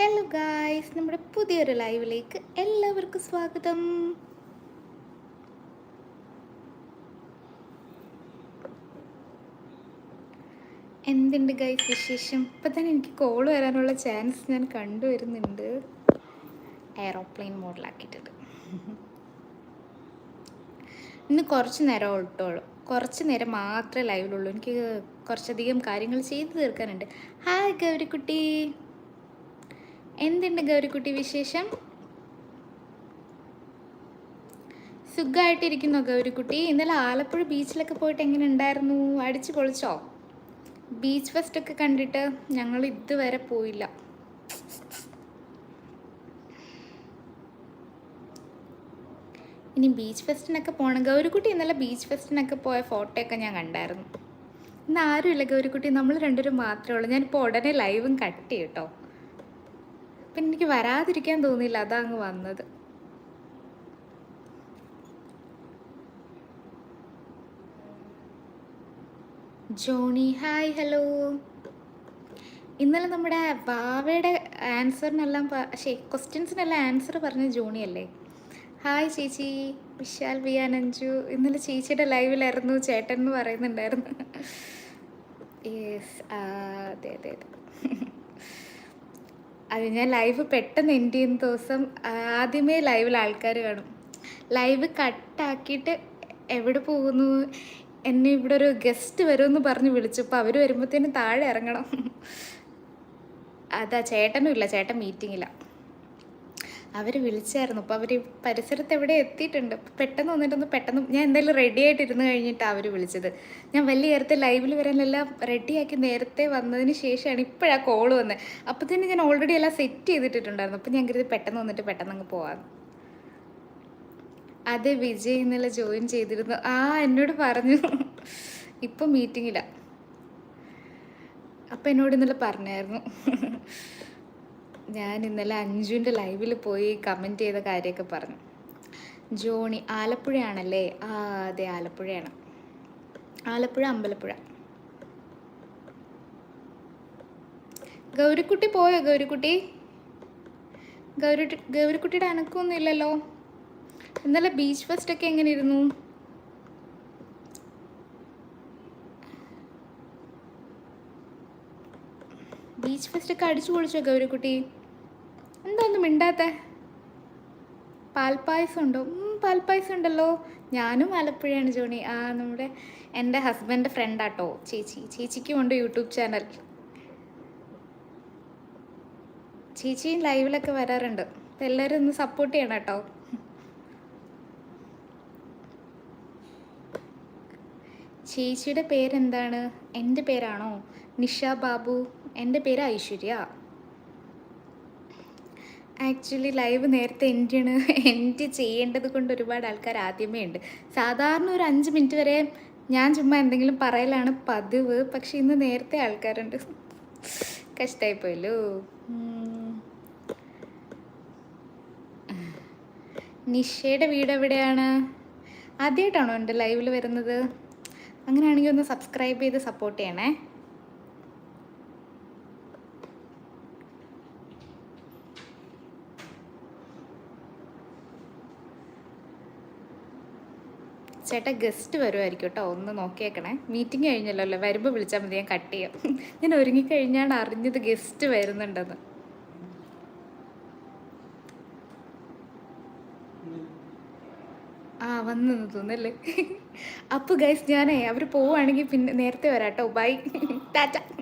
Hello guys നമ്മുടെ പുതിയൊരു ലൈവിലേക്ക് എല്ലാവർക്കും സ്വാഗതം. എന്തുണ്ട് ഗൈസ് വിശേഷം? ഇപ്പം തന്നെ എനിക്ക് കോൾ വരാനുള്ള ചാൻസ് ഞാൻ കണ്ടുവരുന്നുണ്ട് എയറോപ്ലെയിൻ മോഡിലാക്കിയിട്ടുണ്ട് ഇന്ന് കുറച്ച് നേരം ഇട്ടോളൂ കുറച്ച് നേരം മാത്രമേ ലൈവിലുള്ളൂ എനിക്ക് കുറച്ചധികം കാര്യങ്ങൾ ചെയ്തു തീർക്കാനുണ്ട്. ഹായ് ഗൗരിക്കുട്ടി. എന്തുണ്ട് ഗൗരിക്കുട്ടി വിശേഷം? സുഖമായിട്ടിരിക്കുന്നോ ഗൗരിക്കുട്ടി? ഇന്നലെ ആലപ്പുഴ ബീച്ചിലൊക്കെ പോയിട്ട് എങ്ങനെ ഉണ്ടായിരുന്നു? അടിച്ചു പൊളിച്ചോ? ബീച്ച് ഫെസ്റ്റ് ഒക്കെ കണ്ടിട്ട് ഞങ്ങൾ ഇതുവരെ പോയില്ല. ഇനി ബീച്ച് ഫെസ്റ്റിനൊക്കെ പോകണം ഗൗരിക്കുട്ടി ഇന്നലെ ബീച്ച് ഫെസ്റ്റിനൊക്കെ പോയ ഫോട്ടോയൊക്കെ ഞാൻ കണ്ടായിരുന്നു. ഇന്ന് ആരുമില്ല ഗൗരിക്കുട്ടി? നമ്മൾ രണ്ടുപേരും മാത്രമേ ഉള്ളൂ. ഞാനിപ്പോൾ ഉടനെ ലൈവും കട്ട് ചെയ്യും കേട്ടോ പിന്നെ എനിക്ക് വരാതിരിക്കാൻ തോന്നിയില്ല അതാ അങ്ങ് വന്നത്. Johny hi hello. ഇന്നലെ നമ്മുടെ വാവയുടെ ആൻസറിനെല്ലാം ശേ ക്വസ്റ്റ്യൻസിനെല്ലാം ആൻസർ പറഞ്ഞ ജോണി അല്ലേ ഹായ് ചേച്ചി. വിശാൽ ബി അനഞ്ജു. ഇന്നലെ ചേച്ചിയുടെ ലൈവിലായിരുന്നു ചേട്ടൻ എന്ന് പറയുന്നുണ്ടായിരുന്നു. യെസ് അതെ അതെ അതെ. അത് ഞാൻ ലൈവ് പെട്ടെന്ന് എൻഡ് ചെയ്യുന്ന ദിവസം ആദ്യമേ ലൈവിൽ ആൾക്കാർ കാണും. ലൈവ് കട്ടാക്കിയിട്ട് എവിടെ പോകുന്നു? എന്നെ ഇവിടെ ഒരു ഗസ്റ്റ് വരുമെന്ന് പറഞ്ഞ് വിളിച്ചു. അപ്പോൾ അവർ വരുമ്പോഴത്തേനും താഴെ ഇറങ്ങണം. അതാ ചേട്ടനും ഇല്ല. ചേട്ടൻ മീറ്റിങ്ങില്ല അവർ വിളിച്ചായിരുന്നു. അപ്പോൾ അവർ പരിസരത്ത് എവിടെ എത്തിയിട്ടുണ്ട്? പെട്ടെന്ന് വന്നിട്ടൊന്ന് പെട്ടെന്ന് ഞാൻ എന്തായാലും റെഡി ആയിട്ടിരുന്ന് കഴിഞ്ഞിട്ടാണ് അവർ വിളിച്ചത്. ഞാൻ വലിയ നേരത്തെ ലൈവിൽ വരാനെല്ലാം റെഡിയാക്കി നേരത്തെ വന്നതിന് ശേഷമാണ് ഇപ്പോഴാണ് കോൾ വന്നത് അപ്പോൾ തന്നെ ഞാൻ ഓൾറെഡി എല്ലാം സെറ്റ് ചെയ്തിട്ടിട്ടുണ്ടായിരുന്നു. അപ്പോൾ ഞാൻ കരുതി പെട്ടെന്ന് വന്നിട്ട് പെട്ടെന്ന് അങ്ങ് പോവാം അതെ വിജയ് ഇന്നലെ ജോയിൻ ചെയ്തിരുന്നു. ആ എന്നോട് പറഞ്ഞു. ഇപ്പം മീറ്റിങ്ങില്ല അപ്പം എന്നോട് ഇന്നലെ പറഞ്ഞായിരുന്നു. ഞാൻ ഇന്നലെ അഞ്ജുവിന്റെ ലൈവിൽ പോയി കമന്റ് ചെയ്ത കാര്യമൊക്കെ പറഞ്ഞു. ജോണി ആലപ്പുഴയാണല്ലേ? ആ അതെ ആലപ്പുഴയാണ്. ആലപ്പുഴ അമ്പലപ്പുഴ. ഗൗരിക്കുട്ടി പോയോ ഗൗരിക്കുട്ടി? ഗൗരി ഗൗരിക്കുട്ടിയുടെ അനക്കൊന്നും ഇല്ലല്ലോ. ഇന്നലെ ബീച്ച് ഫെസ്റ്റ് ഒക്കെ എങ്ങനെ ഇരുന്നു ബീച്ച് ഫെസ്റ്റ് ഒക്കെ അടിച്ചു പൊളിച്ചോ ഗൗരിക്കുട്ടി? എന്താ ഒന്നും മിണ്ടാത്ത? പാൽപ്പായസം ഉണ്ടോ പാൽപ്പായസം ഉണ്ടല്ലോ ഞാനും ആലപ്പുഴയാണ് ജോണി. ആ നമ്മുടെ എന്റെ ഹസ്ബൻഡ് ഫ്രണ്ടാട്ടോ ചേച്ചി ചേച്ചിക്കും ഉണ്ട് യൂട്യൂബ് ചാനൽ ചേച്ചിയും ലൈവിലൊക്കെ വരാറുണ്ട്. അപ്പം എല്ലാവരും ഒന്ന് സപ്പോർട്ട് ചെയ്യണം കേട്ടോ. ചേച്ചിയുടെ പേരെന്താണ്? എന്റെ പേരാണോ? നിഷ ബാബു. എന്റെ പേര് ഐശ്വര്യ. ആക്ച്വലി ലൈവ് നേരത്തെ എൻഡ് ചെയ്യണ എൻഡ് ചെയ്യേണ്ടത് കൊണ്ട് ഒരുപാട് ആൾക്കാർ ആദ്യമേ ഉണ്ട്. സാധാരണ ഒരു അഞ്ച് മിനിറ്റ് വരെ ഞാൻ ചുമ്മാ എന്തെങ്കിലും പറയലാണ് പതിവ്. പക്ഷെ ഇന്ന് നേരത്തെ ആൾക്കാരുണ്ട്. കഷ്ടമായിപ്പോയല്ലോ നിഷയുടെ വീട് എവിടെയാണ്? ആദ്യമായിട്ടാണോ എന്റെ ലൈവിൽ വരുന്നത്? അങ്ങനെയാണെങ്കിൽ ഒന്ന് സബ്സ്ക്രൈബ് ചെയ്ത് സപ്പോർട്ട് ചെയ്യണേ. ചേട്ടാ ഗസ്റ്റ് വരുമായിരിക്കും കേട്ടോ ഒന്ന് നോക്കിയേക്കണേ. മീറ്റിംഗ് കഴിഞ്ഞല്ലോ അല്ലേ വരുമ്പോൾ വിളിച്ചാൽ മതി ഞാൻ കട്ട് ചെയ്യാം. ഞാൻ ഒരുങ്ങിക്കഴിഞ്ഞാണ് അറിഞ്ഞത് ഗസ്റ്റ് വരുന്നുണ്ടെന്ന്. ആ വന്നു തോന്നല്ലേ അപ്പോൾ ഗൈസ് ഞാനേ അവർ പോവുകയാണെങ്കിൽ പിന്നെ നേരത്തെ വരാട്ടോ. ബൈ ടാറ്റ